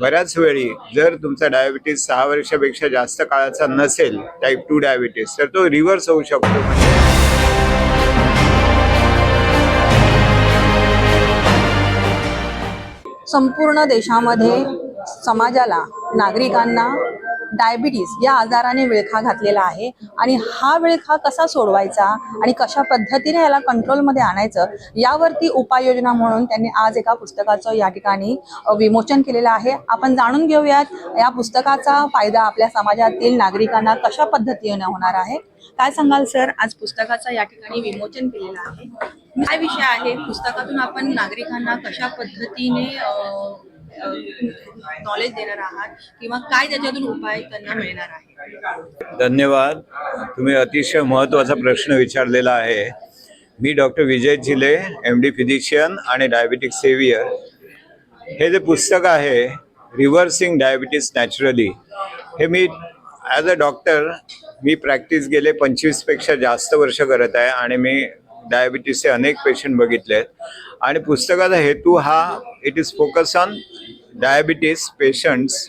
बऱ्याच वेळी जर तुमचा डायबिटीस सहा वर्षापेक्षा जास्त काळाचा नसेल टाईप टू डायबिटीस तर तो रिव्हर्स होऊ शकतो. म्हणजे संपूर्ण देशामध्ये समाजाला नागरिकांना डायबिटीस या आजाराने विळखा घातलेला आहे. आणि हा विळखा कसा सोडवायचा आणि कशा पद्धतीने याला कंट्रोलमध्ये आणायचं यावरती उपाययोजना म्हणून त्यांनी आज एका पुस्तकाचं या ठिकाणी विमोचन केलेलं आहे. आपण जाणून घेऊयात या पुस्तकाचा फायदा आपल्या समाजातील नागरिकांना कशा पद्धतीने होणार आहे? काय सांगाल सर? आज पुस्तकाचं या ठिकाणी विमोचन केलेलं आहे. काय विषय आहे? पुस्तकातून आपण नागरिकांना कशा पद्धतीने नॉलेज देणार आहात किंवा काय त्याच्यातून उपाय त्यांना मिळणार आहे धन्यवाद. तुम्ही अतिशय महत्त्वाचा प्रश्न विचारलेला आहे. मी doctor Vijay Zile M D physician आणि डायबिटिक सेवियर हे जे पुस्तक आहे रिव्हर्सिंग डायबिटीस नॅचरली हे मी ॲज अ डॉक्टर मी प्रॅक्टिस गेले पंचवीसपेक्षा जास्त वर्ष करत आहे आणि मी डायबिटीसचे अनेक पेशंट बघितले आहेत. आणि पुस्तकाचा हेतू हा it is focus on diabetes patients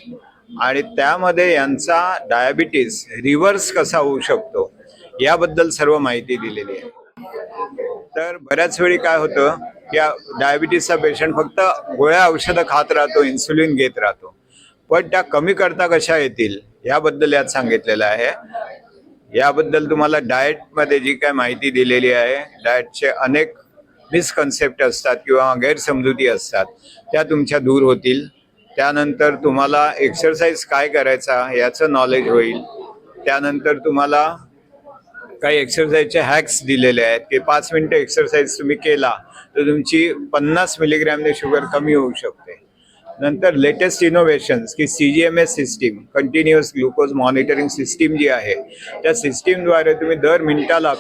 आणि त्यामध्ये यांचा डायबिटीस रिव्हर्स कसा होऊ शकतो याबद्दल सर्व माहिती दिलेली आहे. तर बऱ्याच वेळी काय होतं की डायबिटीसचा पेशंट फक्त गोळ्या औषधं खात राहतो इन्सुलिन घेत राहतो. पण त्या कमी करता कशा येतील याबद्दल यात सांगितलेलं आहे. याबद्दल तुम्हाला डाएटमध्ये जी काय माहिती दिलेली आहे डाएटचे अनेक मिसकन्सेप्ट असतात किंवा गैरसमजुती असतात त्या तुमच्या दूर होतील. त्यानंतर तुम्हाला एक्सरसाइज काय करायचा याचं नॉलेज होईल. त्यानंतर तुम्हाला काही एक्सरसाइजचे हॅक्स दिलेले आहेत की पाच मिनिटं एक्सरसाइज तुम्ही केला तर तुमची पन्नास मिलीग्रॅमने शुगर कमी होऊ शकते. नंतर लेटेस्ट इनोव्हेशन्स की C G M S system continuous glucose monitoring system जी आहे. त्या सिस्टीमद्वारे तुम्ही दर मिनिटाला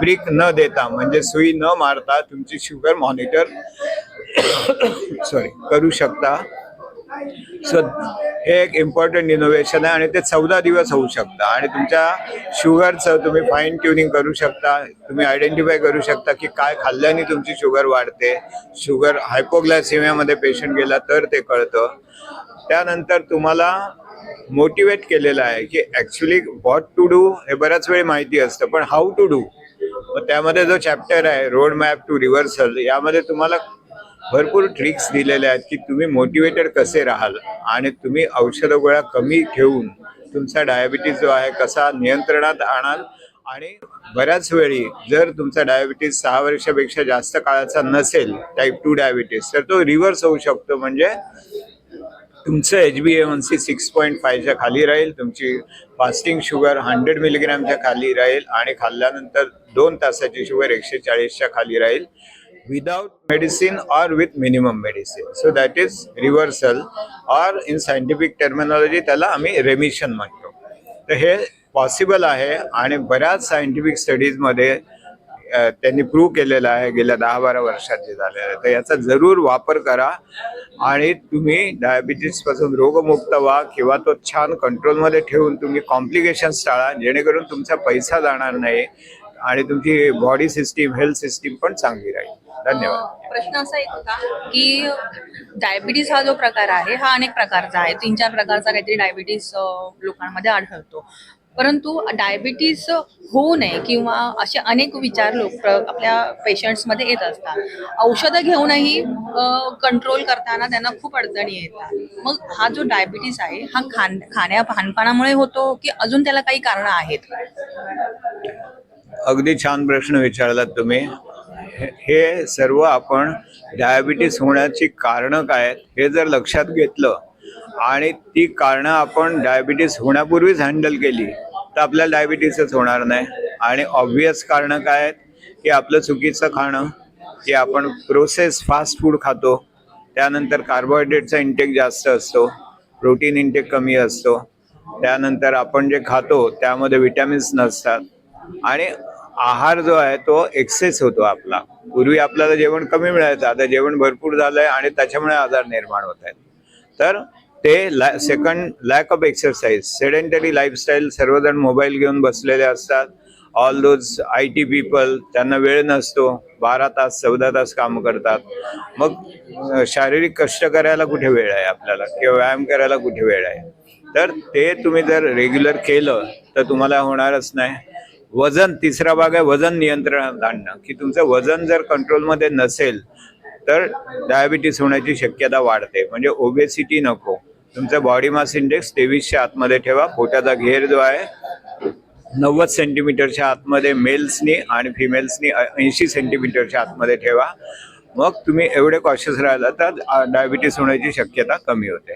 ब्रिक न देता म्हणजे सुई न मारता तुमची शुगर मॉनिटर सॉरी करू शकता. सो हे एक इम्पॉर्टंट इनोव्हेशन आहे आणि ते चौदा दिवस होऊ शकतं. आणि तुमच्या शुगरचं तुम्ही फाईन ट्युनिंग करू शकता. तुम्ही आयडेंटिफाय करू शकता की काय खाल्ल्याने तुमची शुगर वाढते. शुगर हायपोग्लासिमियामध्ये पेशंट गेला तर ते कळतं. त्यानंतर तुम्हाला मोटिवेट केलेलं आहे की ॲक्च्युली व्हॉट टू डू हे बऱ्याच वेळी माहिती असतं पण हाऊ टू डू त्यामध्ये जो चॅप्टर आहे रोड मॅप टू रिव्हर्सल यामध्ये तुम्हाला भरपूर ट्रिक्स दिलेल्या आहेत की तुम्ही मोटिवेटेड कसे राहाल आणि तुम्ही औषध गोळ्या कमी घेऊन तुमचा डायबिटीस जो आहे कसा नियंत्रणात आणाल? आणि बऱ्याच वेळी जर तुमचा डायबिटीस सहा वर्षापेक्षा जास्त काळाचा नसेल टाईप टू डायबिटीस तर तो रिव्हर्स होऊ शकतो. म्हणजे तुमचं H B N C six point फायच्या खाली राहील तुमची फास्टिंग शुगर हंड्रेड मिलीग्रॅमच्या खाली राहील आणि खाल्ल्यानंतर दोन तासाची शुगर एकशे चाळीसच्या खाली राहील. Without medicine or with minimum medicine so that is reversal or in scientific terminology त्याला आम्ही रेमिशन म्हणतो. तर हे पॉसिबल आहे आणि बऱ्याच सायंटिफिक स्टडीजमध्ये त्यांनी प्रूव्ह केलेलं आहे. गेल्या दहा बारा वर्षात जे झालेलं आहे. तर याचा जरूर वापर करा आणि तुम्ही डायबिटीजपासून रोगमुक्त व्हा किंवा तो छान कंट्रोलमध्ये ठेवून तुम्ही कॉम्प्लिकेशन्स टाळा. जेणेकरून तुमचा पैसा जाणार नाही आणि तुमची बॉडी सिस्टीम हेल्थ सिस्टीम पण चांगली राहील. धन्यवाद. प्रश्न असा एक होता की डायबिटीस हा जो प्रकार आहे हा अनेक प्रकारचा आहे. तीन चार प्रकारचा काहीतरी डायबिटीस लोकांमध्ये आढळतो. परंतु डायबिटीस होऊ नये किंवा असे अनेक विचार लोक आपल्या पेशंट्समध्ये येत असतात. औषधं घेऊनही कंट्रोल करताना त्यांना खूप अडचणी येतात. मग हा जो डायबिटीस आहे हा खान खाण्या खानपानामुळे होतो की अजून त्याला काही कारणं आहेत? अगदी छान प्रश्न विचारलात तुम्ही. हे- हे सर्व आपण डायबिटीस होण्याची कारणं काय आहेत हे जर लक्षात घेतलं आणि ती कारणं आपण डायबिटीस होण्यापूर्वीच हँडल केली तर आपल्याला डायबिटीसच होणार नाही. आणि ऑब्वियस कारणं काय आहेत की आपलं चुकीचं खाणं की आपण प्रोसेस फास्ट फूड खातो त्यानंतर कार्बोहायड्रेटचा इंटेक जास्त असतो प्रोटीन इंटेक कमी असतो त्यानंतर आपण जे खातो त्यामध्ये विटॅमिन्स नसतात. आणि आहार जो आहे तो एक्सेस होतो आपला. पूर्वी आपल्याला जेवण कमी मिळायचं आता जेवण भरपूर झालंय आणि त्याच्यामुळे आजार निर्माण होत आहेत. तर ते second lack of exercise sedentary lifestyle सर्वजण मोबाईल घेऊन बसलेले असतात. All those I T people त्यांना वेळ नसतो. बारा तास चौदा तास काम करतात. मग शारीरिक कष्ट करायला कुठे वेळ आहे आपल्याला? किंवा व्यायाम करायला कुठे वेळ आहे? तर ते तुम्ही जर रेग्युलर केलं तर तुम्हाला होणारच नाही. वजन तिसरा भाग आहे वजन नियंत्रणात आणणं. की तुमचं वजन जर कंट्रोलमध्ये नसेल तर डायबिटीस होण्याची शक्यता वाढते. म्हणजे ओबेसिटी नको. तुमचा बॉडी मास इंडेक्स तेवीसच्या आतमध्ये ठेवा. पोटाचा घेर जो आहे नव्वद सेंटीमीटरच्या आतमध्ये मेल्सनी आणि फिमेल्सनी ऐंशी सेंटीमीटरच्या आतमध्ये ठेवा. मग तुम्ही एवढे कॉशियस राहिला तर डायबिटीस होण्याची शक्यता कमी होते.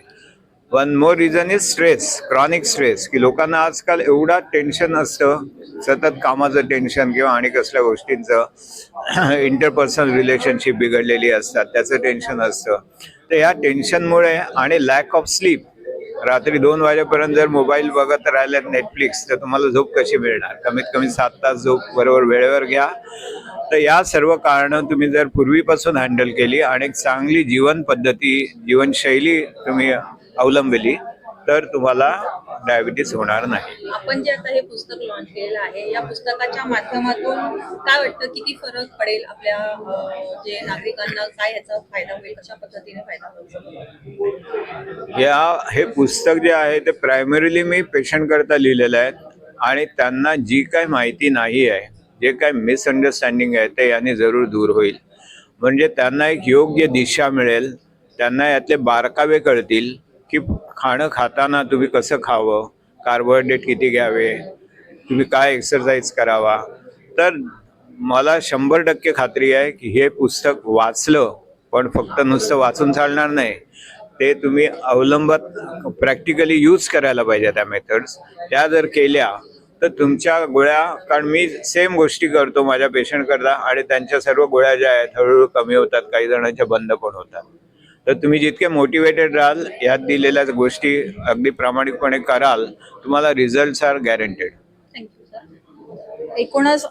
One more reason is stress chronic stress की लोकांना आजकाल एवढा टेन्शन असतं सतत कामाचं टेन्शन किंवा आणि कसल्या गोष्टींचं इंटरपर्सनल रिलेशनशिप बिघडलेली असतात त्याचं टेन्शन असतं. तर या टेन्शनमुळे आणि लॅक ऑफ स्लीप रात्री दोन वाजेपर्यंत जर मोबाईल बघत राहिले नेटफ्लिक्स तर तुम्हाला झोप कशी मिळणार? कमीत कमी सात तास झोप बरोबर वेळेवर घ्या. तर या सर्व कारणं तुम्ही जर पूर्वीपासून हँडल केली आणि चांगली जीवन पद्धती जीवनशैली तुम्ही अवलंबली तर तुम्हाला डायबिटीस होणार नाही. आपण जे आता हे पुस्तक लॉन्च केलेलं आहे या पुस्तकाच्या माध्यमातून काय वाटतं किती फरक पडेल आपल्या अं, जे नागरिकांना काय याचा फायदा होईल कशा पद्धतीने फायदा होऊ शकतो? या हे पुस्तक जे आहे ते प्रायमरीली मी पेशंट करता लिहिलेलं आहे आणि त्यांना जी काय माहिती नाही आहे जे काय मिसअंडरस्टँडिंग आहे ते याने जरूर दूर होईल. म्हणजे त्यांना एक योग्य दिशा मिळेल त्यांना यातले बारकावे कळतील की खाणं खाताना तुम्ही कसं खावं? कार्बोहायड्रेट किती घ्यावे? तुम्ही काय एक्सरसाइज करावा? तर मला शंभर टक्के खात्री आहे की हे पुस्तक वाचलं पण फक्त नुसतं वाचून चालणार नाही. ते तुम्ही अवलंबत प्रॅक्टिकली यूज करायला पाहिजे त्या मेथड्स त्या जर केल्या तर तुमच्या गोळ्या कारण मी सेम गोष्टी करतो माझ्या पेशंटकरता आणि त्यांच्या सर्व गोळ्या ज्या आहेत हळूहळू कमी होतात काही जणांच्या बंद पण होतात. तर तुम्ही जितके मोटिवेटेड राहाल यात दिलेल्या गोष्टी अगदी प्रामाणिकपणे कराल तुम्हाला रिझल्ट्स आर गॅरंटेड एकूणच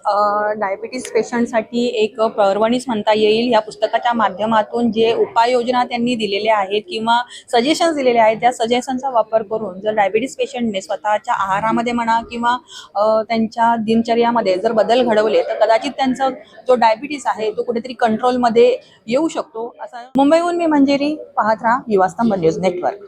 डायबिटीस पेशंटसाठी एक पर्वणीच म्हणता येईल. या पुस्तकाच्या माध्यमातून जे उपाययोजना त्यांनी दिलेल्या आहेत किंवा सजेशन्स दिलेले आहेत त्या सजेशनचा वापर करून जर डायबिटीस पेशंटने स्वतःच्या आहारामध्ये म्हणा किंवा त्यांच्या दिनचर्यामध्ये जर बदल घडवले तर कदाचित त्यांचा जो डायबिटीस आहे तो कुठेतरी कंट्रोलमध्ये येऊ शकतो. असा मुंबईहून मी मंजेरी पाहत राहा युवास्तंभ न्यूज नेटवर्क.